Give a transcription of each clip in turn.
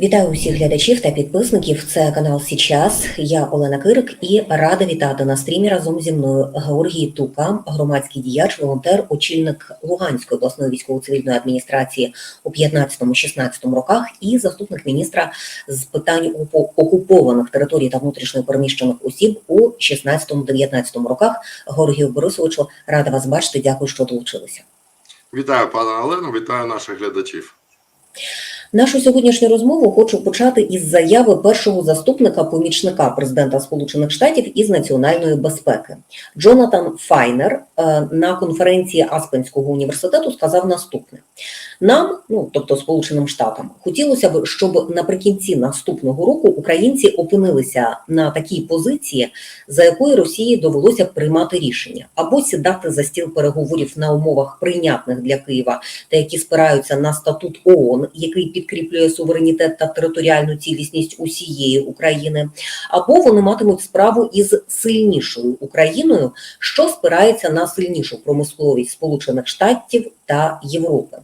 Вітаю усіх глядачів та підписників. Це канал Січас. Я Олена Кирик і рада вітати на стрімі разом зі мною Георгій Тука, громадський діяч, волонтер, очільник Луганської обласної військово-цивільної адміністрації у 15-16 роках і заступник міністра з питань окупованих територій та внутрішньо переміщених осіб у 16-19 роках. Георгію Борисовичу, рада вас бачити. Дякую, що долучилися. Вітаю, пане Олено, вітаю наших глядачів. Нашу сьогоднішню розмову хочу почати із заяви першого заступника помічника президента Сполучених Штатів із національної безпеки. Джонатан Файнер е, на конференції Аспенського університету сказав наступне: нам, ну тобто Сполученим Штатам, хотілося б, щоб наприкінці наступного року українці опинилися на такій позиції, за якої Росії довелося приймати рішення або сідати за стіл переговорів на умовах прийнятних для Києва та які спираються на статут ООН, який підкріплює суверенітет та територіальну цілісність усієї України, або вони матимуть справу із сильнішою Україною, що спирається на сильнішу промисловість Сполучених Штатів та Європи.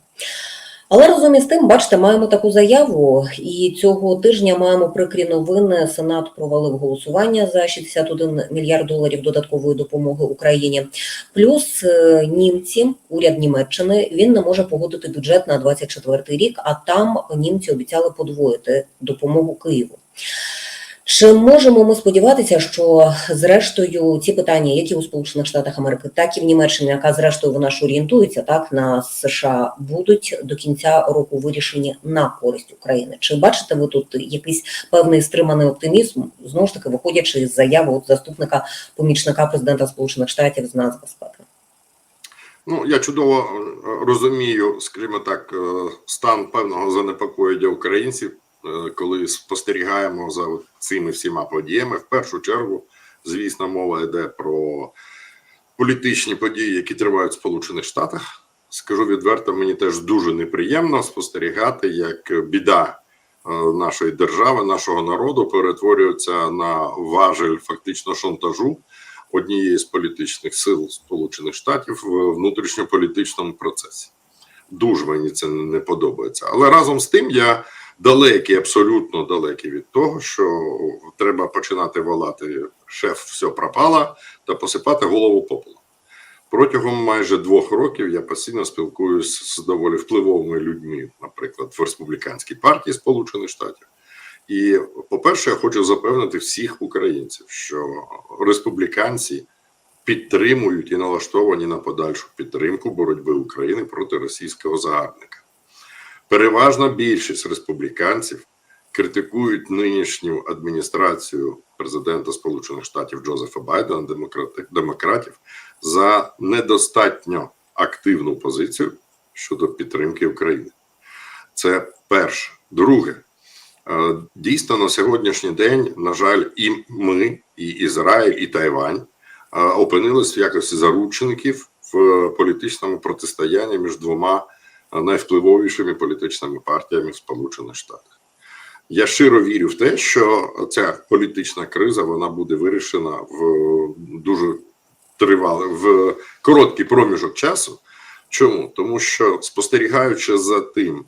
Але разом із тим, бачите, маємо таку заяву, і цього тижня маємо прикрі новини. Сенат провалив голосування за 61 мільярд доларів додаткової допомоги Україні. Плюс е, німці, уряд Німеччини, він не може погодити бюджет на 24 рік, а там німці обіцяли подвоїти допомогу Києву. Чи можемо ми сподіватися, що зрештою ці питання, які у Сполучених Штатах Америки, так і в Німеччині, яка зрештою вона ж орієнтується так на США, будуть до кінця року вирішені на користь України? Чи бачите ви тут якийсь певний стриманий оптимізм, знову ж таки виходячи з заяви от заступника помічника президента Сполучених Штатів з нацбезпеки? Ну, я чудово е, розумію, скажімо так, е, стан певного занепокоєння українців, коли спостерігаємо за цими всіма подіями. В першу чергу, звісно, мова йде про політичні події, які тривають в Сполучених Штатах. Скажу відверто, мені теж дуже неприємно спостерігати, як біда е, нашої держави, нашого народу перетворюється на важель фактично шантажу однієї з політичних сил Сполучених Штатів в внутрішньополітичному процесі. Дуже мені це не подобається. Але разом з тим я далекий, абсолютно далекий від того, що треба починати волати шеф, все пропало та посипати голову попелом. Протягом майже двох років я постійно спілкуюся з доволі впливовими людьми, наприклад, в республіканській партії Сполучених Штатів. І, по-перше, я хочу запевнити всіх українців, що республіканці підтримують і налаштовані на подальшу підтримку боротьби України проти російського загарбника. Переважна більшість республіканців критикують нинішню адміністрацію президента Сполучених Штатів Джозефа Байдена, демократів, за недостатньо активну позицію щодо підтримки України. Це перше. Друге, Е, Дійсно, на сьогоднішній день, на жаль, і ми, і Ізраїль, і Тайвань е, опинились в якості заручників в політичному протистоянні між двома е, найвпливовішими політичними партіями в Сполучених Штатах. Я щиро вірю в те, що ця політична криза вона буде вирішена в дуже тривалий, в короткий проміжок часу. Чому? Тому що спостерігаючи за тим,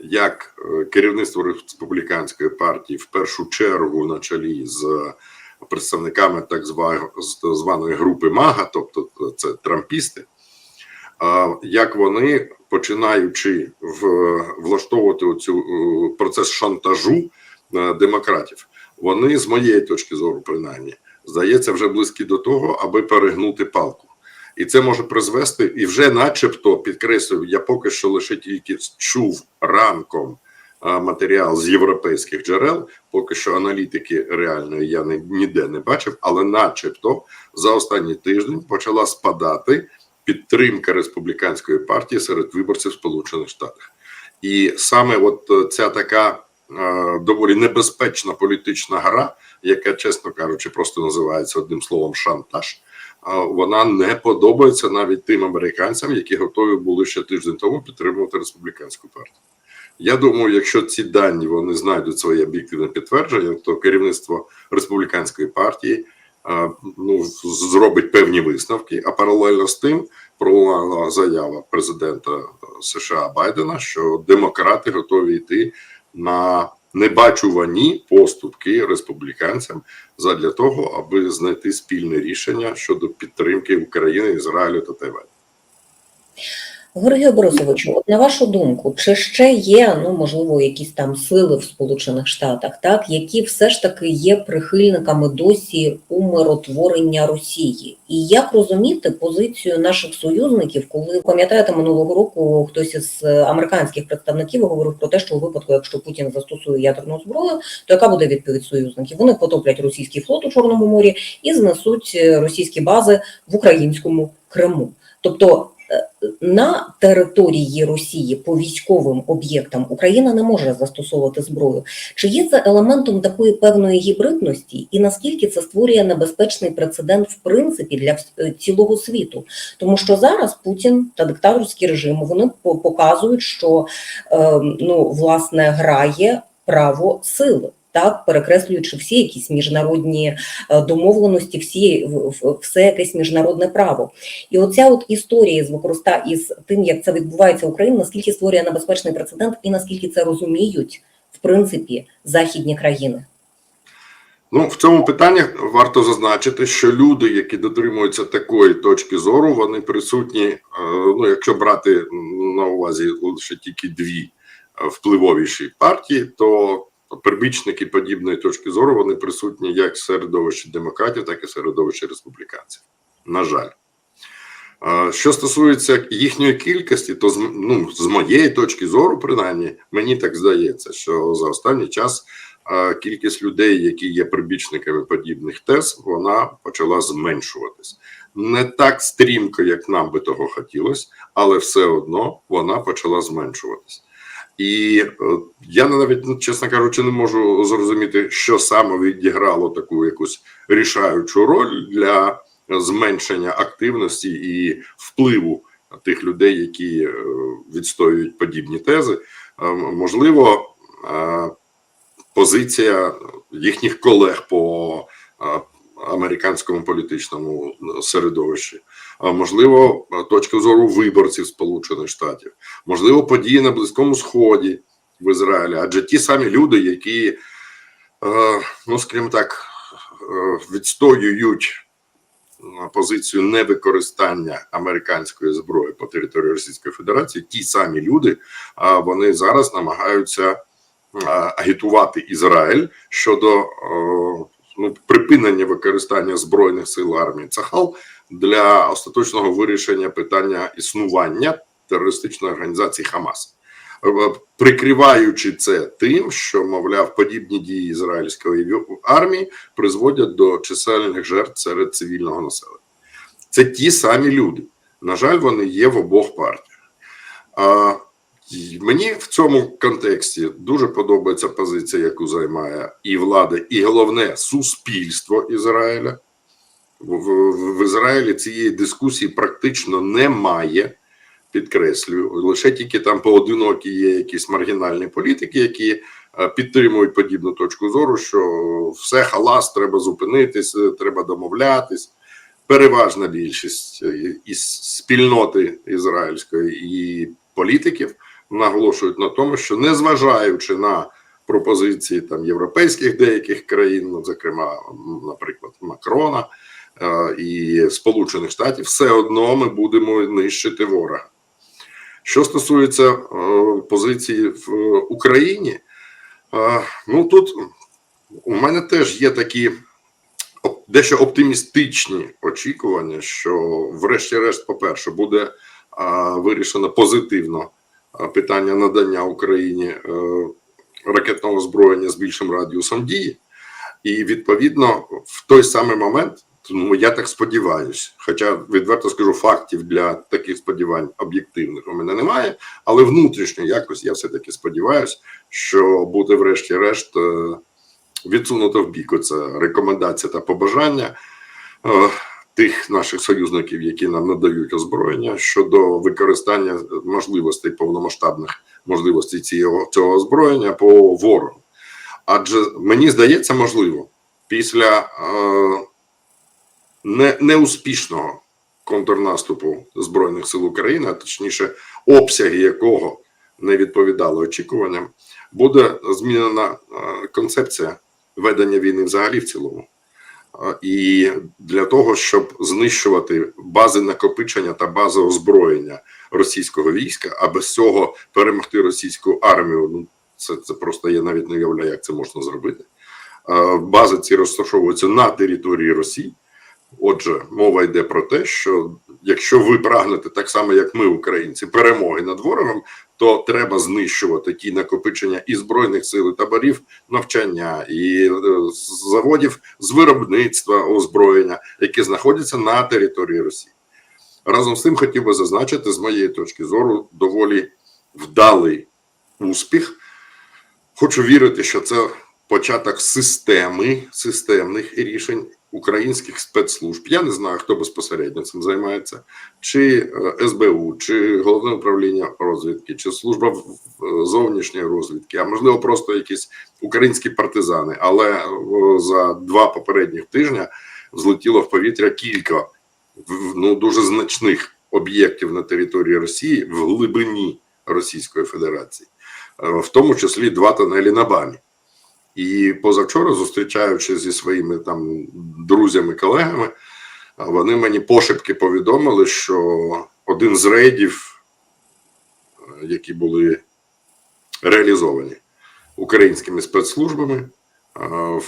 як е, керівництво республіканської партії в першу чергу на чолі з представниками так званої групи МАГА, тобто це трампісти, як вони починаючи в влаштовувати оцю е, процес шантажу е, демократів, вони з моєї точки зору, принаймні, здається, вже близькі до того, аби перегнути палку. І це може призвести, і вже, начебто, підкреслюю, я поки що лише тільки чув ранком матеріал з європейських джерел. Поки що аналітики реальної я не, ніде не бачив, але, начебто, за останній тиждень почала спадати підтримка республіканської партії серед виборців Сполучених Штатів. І саме от е, ця така е, доволі небезпечна політична гра, яка, чесно кажучи, просто називається одним словом шантаж вона не подобається навіть тим американцям, які готові були ще тиждень тому підтримувати республіканську партію. Я думаю, якщо ці дані вони знайдуть своє об'єктивне підтвердження, то керівництво республіканської партії ну зробить певні висновки. А паралельно з тим пролунала заява президента США Байдена, що демократи готові йти на небачувані поступки республіканцям задля того, аби знайти спільне рішення щодо підтримки України, Ізраїлю та Тайваню. Георгію Борисовичу, от на вашу думку, чи ще є ну можливо якісь там сили в Сполучених Штатах, так які все ж таки є прихильниками досі умиротворення Росії? І як розуміти позицію наших союзників, коли пам'ятаєте минулого року хтось із е, американських представників говорив про те, що у випадку, якщо Путін застосує ядерну зброю, то яка буде відповідь союзників? Вони потоплять російський флот у Чорному морі і знесуть е, російські бази в українському Криму. Тобто на території Росії по військовим об'єктам Україна не може застосовувати зброю. Чи є це елементом такої певної гібридності, і наскільки це створює небезпечний прецедент в принципі для е, цілого світу? Тому що зараз Путін та диктаторські режими вони по- показують, що е, ну власне грає право сили. Так, перекреслюючи всі якісь міжнародні е, домовленості, всі все якесь міжнародне право. І оця от історія з використа із тим, як це відбувається в Україні, наскільки створює небезпечний прецедент, і наскільки це розуміють в принципі західні країни. Ну, в цьому питанні варто зазначити, що люди, які дотримуються такої точки зору, вони присутні. е, Ну, якщо брати на увазі лише тільки дві е, впливовіші партії, то прибічники подібної точки зору вони присутні як в середовищі демократів, так і в середовищі республіканців. На жаль. Що стосується їхньої кількості, то ну, з моєї точки зору, принаймні, мені так здається, що за останній час кількість людей, які є прибічниками подібних тез, вона почала зменшуватись. Не так стрімко, як нам би того хотілося, але все одно вона почала зменшуватись. І е, я навіть, ну, чесно кажучи, не можу зрозуміти, що саме відіграло таку якусь рішаючу роль для зменшення активності і впливу тих людей, які е, відстоюють подібні тези. Е, Можливо, позиція їхніх колег по американському політичному середовищі, а можливо, точка зору виборців Сполучених Штатів, можливо, події на Близькому Сході в Ізраїлі, адже ті самі люди, які, е, ну скажімо так, е, відстоюють позицію невикористання американської зброї по території Російської Федерації, ті самі люди, вони зараз намагаються агітувати Ізраїль щодо е, припинення використання збройних сил армії Цахал для остаточного вирішення питання існування терористичної організації Хамас, Е, прикриваючи це тим, що мовляв подібні дії ізраїльської армії призводять до чисельних жертв серед цивільного населення. Це ті самі люди. На жаль, вони є в обох партіях. Мені в цьому контексті дуже подобається позиція, яку займає і влада, і головне суспільство Ізраїля. В, в, в Ізраїлі цієї дискусії практично немає. Підкреслюю, лише тільки там поодинокі є якісь маргінальні політики, які е, підтримують подібну точку зору, що все халас, треба зупинитись, е, треба домовлятись. Переважна більшість е, із спільноти ізраїльської і політиків наголошують на тому, що незважаючи на пропозиції там європейських деяких країн, ну, зокрема, наприклад, Макрона е, і Сполучених Штатів, все одно ми будемо нищити ворога. Що стосується е, позиції в е, Україні, е, ну тут у мене теж є такі дещо оптимістичні очікування, що, врешті-решт, по-перше, буде а, вирішено позитивно питання надання Україні е, ракетного озброєння з більшим радіусом дії, і відповідно в той самий момент. Ну, я так сподіваюся, хоча відверто скажу, фактів для таких сподівань об'єктивних у мене немає, але внутрішньо якось я все-таки сподіваюся, що буде врешті-решт е, відсунуто в бік оця рекомендація та побажання е, тих наших союзників, які нам надають озброєння щодо використання можливостей повномасштабних можливостей цього, цього озброєння по ворогу. Адже мені здається, можливо, після е, не, неуспішного контрнаступу Збройних сил України, а точніше, обсяги якого не відповідали очікуванням, буде змінена е, концепція ведення війни взагалі в цілому. І для того, щоб знищувати бази накопичення та бази озброєння російського війська, а без цього перемогти російську армію, ну це, це просто я навіть не уявляю, як це можна зробити. Бази ці розташовуються на території Росії. Отже, мова йде про те, що якщо ви прагнете так само, як ми, українці, перемоги над ворогом, то треба знищувати ті накопичення і збройних сил, і таборів навчання і е, заводів з виробництва озброєння, які знаходяться на території Росії. Разом з тим хотів би зазначити, з моєї точки зору, доволі вдалий успіх. Хочу вірити, що це початок системи системних рішень українських спецслужб. Я не знаю, хто безпосередньо цим займається, чи е, СБУ, чи головне управління розвідки, чи служба зовнішньої розвідки, а можливо, просто якісь українські партизани. Але е, за два попередніх тижня злетіло в повітря кілька ну дуже значних об'єктів на території Росії в глибині Російської Федерації, Е, в тому числі два тунелі на Бамі. І позавчора, зустрічаючись зі своїми там друзями, колегами, вони мені пошепки повідомили, що один з рейдів, е, які були реалізовані українськими спецслужбами, е,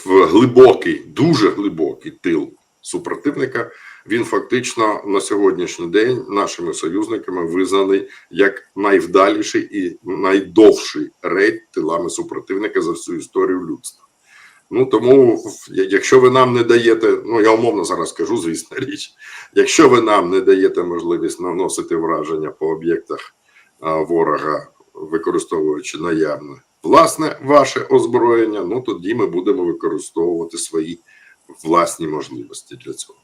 в глибокий, дуже глибокий тил супротивника, він фактично на сьогоднішній день нашими союзниками визнаний як найвдаліший і найдовший рейд тилами супротивника за всю історію людства. Ну тому, якщо ви нам не даєте, ну я умовно зараз кажу, звісна річ, якщо ви нам не даєте можливість наносити враження по об'єктах ворога, використовуючи наявне власне ваше озброєння, ну тоді ми будемо використовувати свої власні можливості для цього.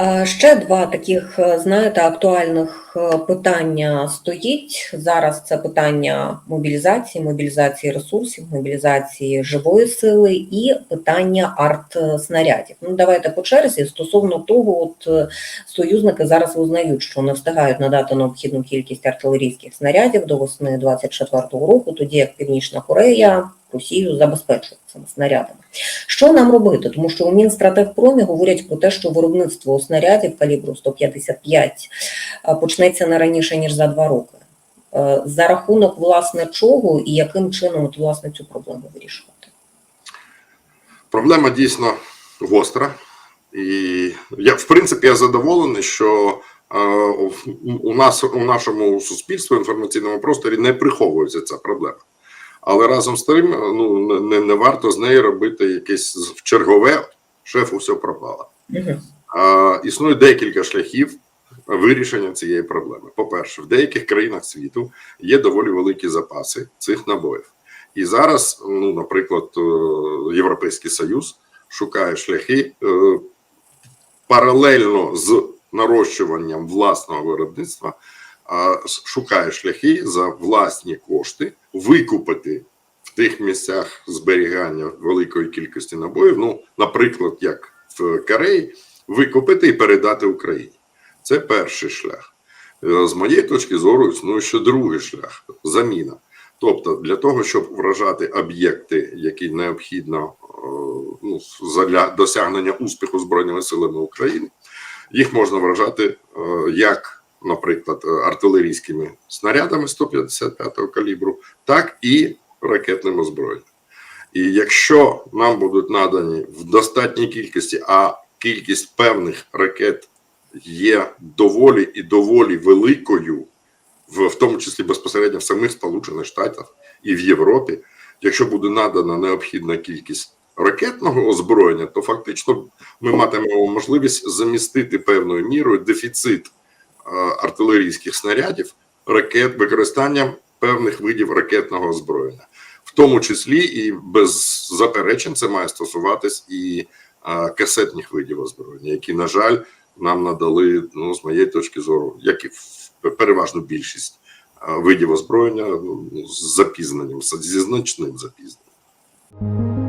Е, Ще два таких, е, знаєте, актуальних питання стоїть. Зараз це питання мобілізації, мобілізації ресурсів, мобілізації живої сили і питання арт-снарядів. Ну, давайте по черзі. Стосовно того, от е, союзники зараз визнають, що не встигають надати необхідну кількість артилерійських снарядів до весни 24-го року, тоді як Північна Корея Росію забезпечує цими снарядами. Що нам робити? Тому що у Мінстратегпромі говорять про те, що виробництво снарядів калібру 155 е, почнеться не раніше ніж за два роки. Е, За рахунок власне чого і яким чином от, власне цю проблему вирішувати? Проблема дійсно гостра, і я в принципі я задоволений, що е, у нас у нашому суспільстві інформаційному просторі не приховується ця проблема. Але разом з тим, ну не, не варто з неї робити якесь чергове шефу все пропало. Угу. А, існує декілька шляхів вирішення цієї проблеми. По-перше, в деяких країнах світу є доволі великі запаси цих набоїв. І зараз, ну, наприклад, е, Європейський Союз шукає шляхи е, паралельно з нарощуванням власного виробництва, шукає шляхи за власні кошти викупити в тих місцях зберігання великої кількості набоїв. Ну, наприклад, як в Кореї, викупити і передати Україні. Це перший шлях. Е, З моєї точки зору, існує ще другий шлях заміна. Тобто, для того, щоб вражати об'єкти, які необхідно е, ну, для досягнення успіху Збройними силами України, їх можна вражати е, як, наприклад, артилерійськими снарядами 155-го калібру, так і ракетним озброєнням. І якщо нам будуть надані в достатній кількості, а кількість певних ракет є доволі і доволі великою, в, в тому числі безпосередньо в самих Сполучених Штатах і в Європі, якщо буде надана необхідна кількість ракетного озброєння, то фактично ми матимемо можливість замістити певною мірою дефіцит е, артилерійських снарядів ракет використанням певних видів ракетного озброєння, в тому числі і без заперечень це має стосуватись і е, касетних видів озброєння, які, на жаль, нам надали, ну, з моєї точки зору, як і переважно більшість видів озброєння ну, з запізненням, зі значним запізненням.